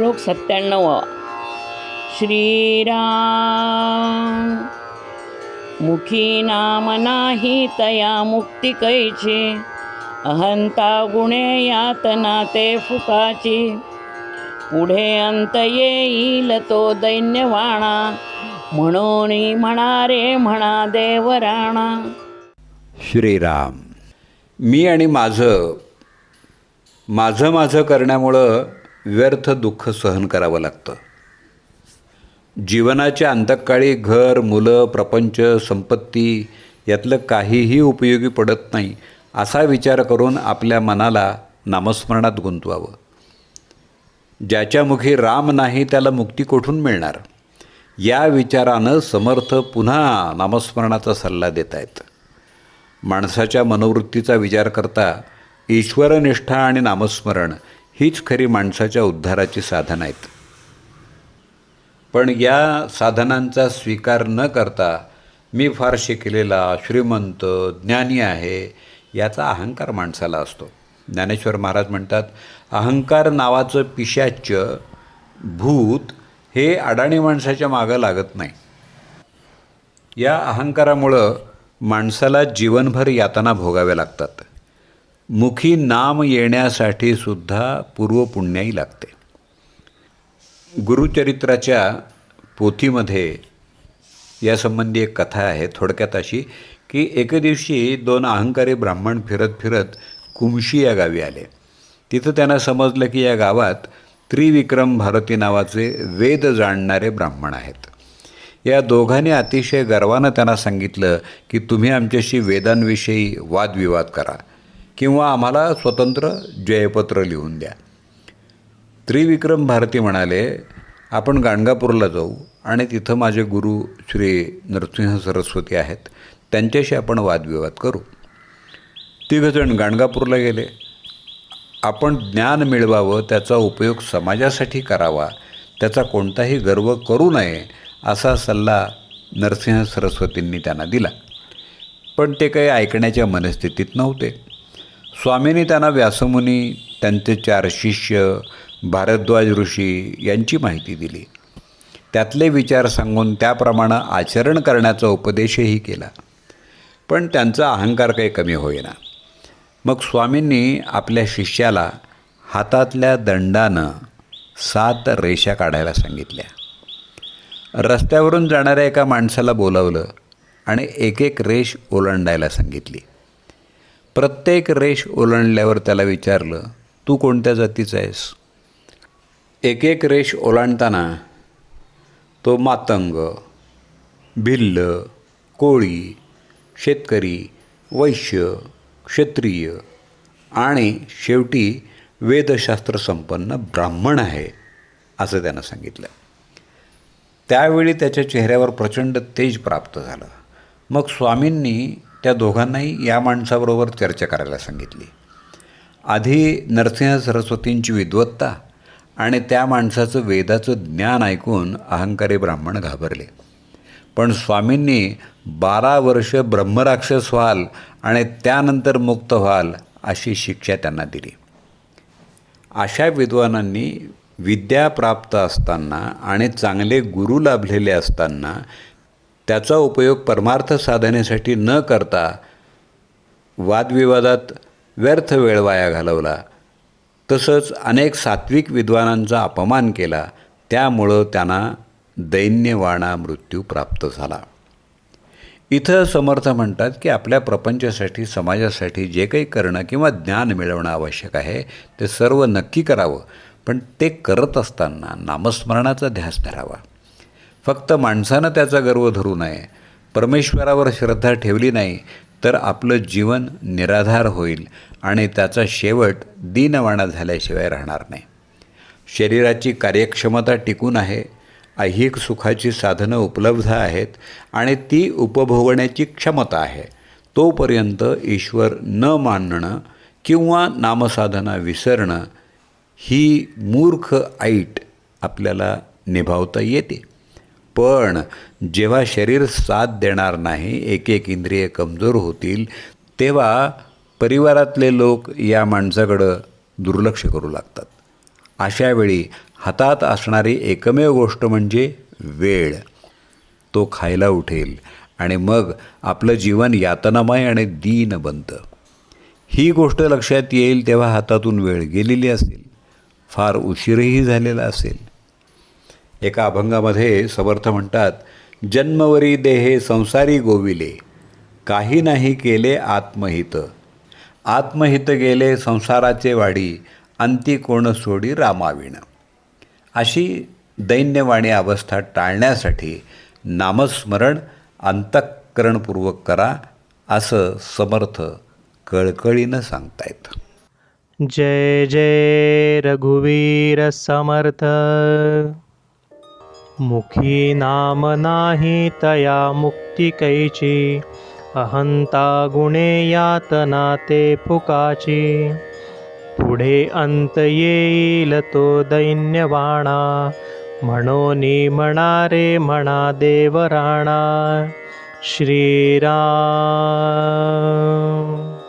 श्लोक सत्त्याण्णव. श्रीराम मुखी नाम नाही तया मुक्ती कैची अहंता गुणे यातना ते फुकाची. पुढे अंत येईल तो दैन्यवाणा म्हणून म्हणारे म्हणा देवराणा. श्रीराम मी आणि माझं माझं माझं करण्यामुळं व्यर्थ दुःख सहन करावं लागतं. जीवनाच्या अंतकाळी घर मुलं प्रपंच संपत्ती यातलं काहीही उपयोगी पडत नाही असा विचार करून आपल्या मनाला नामस्मरणात गुंतवावं. ज्याच्या मुखी राम नाही त्याला मुक्ती कोठून मिळणार? या विचारानं समर्थ पुन्हा नामस्मरणाचा सल्ला देत आहेत माणसाच्या मनोवृत्तीचा विचार करता ईश्वरनिष्ठा आणि नामस्मरण हीच खरी माणसाच्या उद्धाराची साधनं आहेत. पण या साधनांचा स्वीकार न करता मी फार शिकलेला श्रीमंत ज्ञानी आहे याचा अहंकार माणसाला असतो. ज्ञानेश्वर महाराज म्हणतात अहंकार नावाचं पिशाच्य भूत हे अडाणी माणसाच्या मागं लागत नाही. या अहंकारामुळं माणसाला जीवनभर यातना भोगाव्या लागतात. मुखी नाम येण्यासाठी सुद्धा पूर्वपुण्याही लागते. गुरुचरित्राच्या पोथीमध्ये यासंबंधी एक कथा आहे थोडक्यात अशी की एके दिवशी दोन अहंकारी ब्राह्मण फिरत फिरत कुमशी या गावी आले. तिथं त्यांना समजलं की या गावात त्रिविक्रम भारती नावाचे वेद जाणणारे ब्राह्मण आहेत. या दोघांनी अतिशय गर्वानं त्यांना सांगितलं की तुम्ही आमच्याशी वेदांविषयी वादविवाद करा. किंवा आम्हाला स्वतंत्र जयपत्र लिहून द्या. त्रिविक्रम भारती म्हणाले आपण गाणगापूरला जाऊ आणि तिथं माझे गुरु श्री नरसिंह सरस्वती आहेत त्यांच्याशी आपण वादविवाद करू. तिघजण गाणगापूरला गेले. आपण ज्ञान मिळवावं त्याचा उपयोग समाजासाठी करावा त्याचा कोणताही गर्व करू नये असा सल्ला नरसिंह सरस्वतींनी त्यांना दिला. पण ते काही ऐकण्याच्या मनस्थितीत नव्हते. स्वामींनी त्यांना व्यासमुनी त्यांचे चार शिष्य भारद्वाज ऋषी यांची माहिती दिली. त्यातले विचार सांगून त्याप्रमाणे आचरण करण्याचा उपदेशही केला. पण त्यांचा अहंकार काही कमी होईना. मग स्वामींनी आपल्या शिष्याला हातातल्या दंडानं सात रेषा काढायला सांगितल्या. रस्त्यावरून जाणाऱ्या एका माणसाला बोलावलं आणि एक एक रेष ओलांडायला सांगितली. प्रत्येक रेष ओलांडल्यावर त्याला विचारलं तू कोणत्या जातीचा आहेस? एक एक रेष ओलांडताना तो मातंग भिल्ल कोळी शेतकरी वैश्य क्षत्रिय आणि शेवटी वेदशास्त्र संपन्न ब्राह्मण आहे असं त्यानं सांगितलं. त्यावेळी त्याच्या चेहऱ्यावर प्रचंड तेज प्राप्त झालं. मग स्वामींनी त्या दोघांनाही या माणसाबरोबर चर्चा करायला सांगितली. आधी नरसिंह सरस्वतींची विद्वत्ता आणि त्या माणसाचं वेदाचं ज्ञान ऐकून अहंकारी ब्राह्मण घाबरले. पण स्वामींनी बारा वर्ष ब्रह्मराक्षस व्हाल आणि त्यानंतर मुक्त व्हाल अशी शिक्षा त्यांना दिली. अशा विद्वानांनी विद्या प्राप्त असताना आणि चांगले गुरु लाभलेले असताना त्याचा उपयोग परमार्थ साधनेसाठी न करता वादविवादात व्यर्थ वेळ वाया घालवला. तसंच अनेक सात्विक विद्वानांचा अपमान केला. त्यामुळं त्यांना दैन्यवाणा मृत्यू प्राप्त झाला. इथं समर्थ म्हणतात की आपल्या प्रपंचासाठी समाजासाठी जे काही करणं किंवा ज्ञान मिळवणं आवश्यक आहे ते सर्व नक्की करावं. पण ते करत असताना नामस्मरणाचा ध्यास धरावा. फक्त माणसानं त्याचा गर्व धरू नये परमेश्वरावर श्रद्धा ठेवली नाही तर आपलं जीवन निराधार होईल आणि त्याचा शेवट दीनवाणा झाल्याशिवाय राहणार नाही. शरीराची कार्यक्षमता टिकून आहे ऐहिक सुखाची साधनं उपलब्ध आहेत आणि ती उपभोगण्याची क्षमता आहे. तोपर्यंत ईश्वर न मानणं किंवा नामसाधना विसरणं ही मूर्ख ऐट आपल्याला निभावता येते. पण जेव्हा शरीर साथ देणार नाही एक एक इंद्रिय कमजोर होतील तेव्हा परिवारातले लोक या माणसाकडं दुर्लक्ष करू लागतात. अशावेळी हातात असणारी एकमेव गोष्ट म्हणजे वेळ. तो खायला उठेल आणि मग आपलं जीवन यातनामय आणि दीन बनतं. ही गोष्ट लक्षात येईल तेव्हा हातातून वेळ गेलेली असेल फार उशीरही झालेला असेल. एका अभंगामध्ये समर्थ म्हणतात जन्मवरी देहे संसारी गोविले काही नाही केले आत्महित. आत्महित गेले संसाराचे वाडी अंती कोण सोडी रामाविण. अशी दैन्यवाणी अवस्था टाळण्यासाठी नामस्मरण अंतःकरणपूर्वक करा असं समर्थ कळकळीनं सांगतायत. जय जय रघुवीर समर्थ. मुखी नाम नाही तया मुक्ती कैची। अहंता गुणे यातना ते फुकाची। पुढे अंत येईल तो दैन्यवाणा म्हणोनी म्हणा रे म्हणा देवराणा। श्रीराम